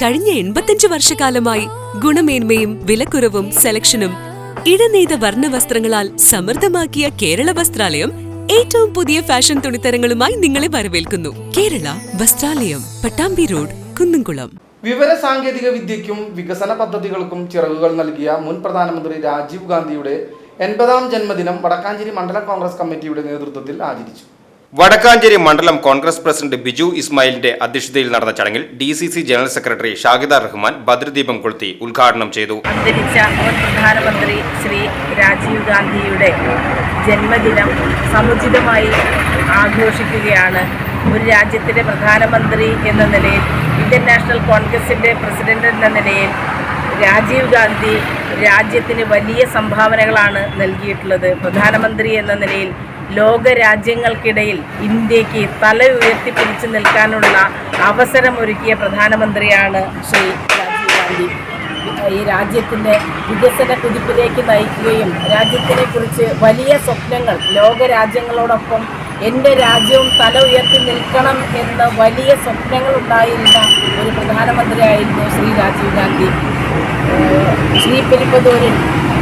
കഴിഞ്ഞ എൺപത്തിയഞ്ച് വർഷക്കാലമായി ഗുണമേന്മയും വിലക്കുറവും സെലക്ഷനും ഇടനെയ്ത വർണ വസ്ത്രങ്ങളാൽ സമൃദ്ധമാക്കിയ കേരള വസ്ത്രാലയം ഏറ്റവും പുതിയ ഫാഷൻ തുണിത്തരങ്ങളുമായി നിങ്ങളെ വരവേൽക്കുന്നു. കേരള വസ്ത്രാലയം പട്ടാമ്പി റോഡ് കുന്നുംകുളം. വിവര സാങ്കേതിക വിദ്യയ്ക്കും വികസന പദ്ധതികൾക്കും ചിറകുകൾ നൽകിയ മുൻ പ്രധാനമന്ത്രി രാജീവ് ഗാന്ധിയുടെ എൺപതാം ജന്മദിനം വടക്കാഞ്ചേരി മണ്ഡല കോൺഗ്രസ് കമ്മിറ്റിയുടെ നേതൃത്വത്തിൽ ആചരിച്ചു. വടക്കാഞ്ചേരി മണ്ഡലം കോൺഗ്രസ് പ്രസിഡന്റ് ബിജു ഇസ്മായിലിന്റെ അധ്യക്ഷതയിൽ നടന്ന ചടങ്ങിൽ D C C general secretary Shahida Rahman ബദ്രദീപം കൊളുത്തി ഉദ്ഘാടനം ചെയ്തു. അന്തരിച്ച പ്രധാനമന്ത്രി ശ്രീ രാജീവ് ഗാന്ധിയുടെ ജന്മദിനം സമുചിതമായി ആഘോഷിക്കുകയാണ്. ഒരു രാജ്യത്തിന്റെ പ്രധാനമന്ത്രി എന്ന നിലയിൽ ഇന്ത്യൻ നാഷണൽ കോൺഗ്രസിന്റെ പ്രസിഡന്റ് എന്ന നിലയിൽ രാജീവ് ഗാന്ധി രാജ്യത്തിന് വലിയ സംഭാവനകളാണ് നൽകിയിട്ടുള്ളത്. പ്രധാനമന്ത്രി എന്ന നിലയിൽ ലോക രാജ്യങ്ങൾക്കിടയിൽ ഇന്ത്യയ്ക്ക് തല ഉയർത്തിപ്പിടിച്ചു നിൽക്കാനുള്ള അവസരമൊരുക്കിയ പ്രധാനമന്ത്രിയാണ് ശ്രീ രാജീവ് ഗാന്ധി. ഈ രാജ്യത്തിന്റെ വികസന കുതിപ്പിലേക്ക് നയിക്കുകയും രാജ്യത്തിനെ കുറിച്ച് വലിയ സ്വപ്നങ്ങൾ ലോകരാജ്യങ്ങളോടൊപ്പം എന്റെ രാജ്യവും തല ഉയർത്തി നിൽക്കണം എന്ന വലിയ സ്വപ്നങ്ങൾ ഉണ്ടായിരുന്ന ഒരു പ്രധാനമന്ത്രിയായിരുന്നു ശ്രീ രാജീവ് ഗാന്ധി. ശ്രീ പെരുമ്പതൂരിൽ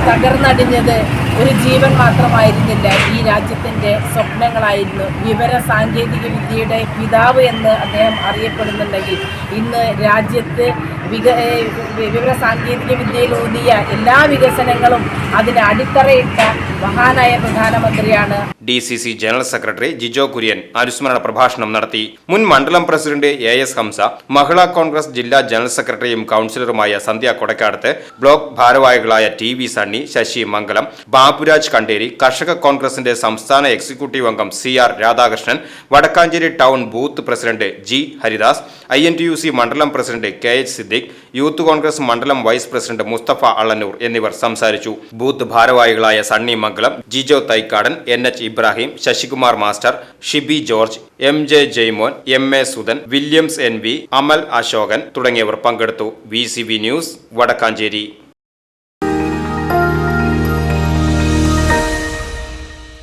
തകർന്നടിഞ്ഞത് ഒരു ജീവൻ മാത്രമായിരുന്നില്ല. ഈ രാജ്യത്തിന്റെ സ്വപ്നങ്ങളായിരുന്നു. വിവര സാങ്കേതിക വിദ്യയുടെ പിതാവ് എന്ന് അദ്ദേഹം അറിയപ്പെടുന്നുണ്ടെങ്കിൽ ഇന്ന് രാജ്യത്ത് വിക വിവര സാങ്കേതിക വിദ്യയിലൂന്നിയ എല്ലാ വികസനങ്ങളും അതിന് അടിത്തറയിട്ട മഹാനായ പ്രധാനമന്ത്രിയാണ്. D C C general secretary Jijo Kurian അനുസ്മരണ പ്രഭാഷണം നടത്തി. മുൻ മണ്ഡലം president A S Hamsa Mahila Congress ജില്ലാ ജനറൽ സെക്രട്ടറിയും കൌൺസിലറുമായ സന്ധ്യ കൊടക്കാടത്ത് ബ്ലോക്ക് ഭാരവാഹികളായ T V Sunny Sasi Mangalam Baburaj Kanderi Karshaka കോൺഗ്രസിന്റെ സംസ്ഥാന എക്സിക്യൂട്ടീവ് അംഗം C R Radhakrishnan Vadakkanchery town booth president G Haridas I N T U C മണ്ഡലം president K H Siddique youth Congress മണ്ഡലം vice president Mustafa Allannur എന്നിവർ സംസാരിച്ചു. Booth ഭാരവാഹികളായ Sunny Mangalam Jijo Thaikkadan N H Ibrahim Sasikumar master Shibi George M J Jaimon M A Sudhan Williams N V Amal Ashokan തുടങ്ങിയവർ പങ്കെടുത്തു. V news Vadakkanchery.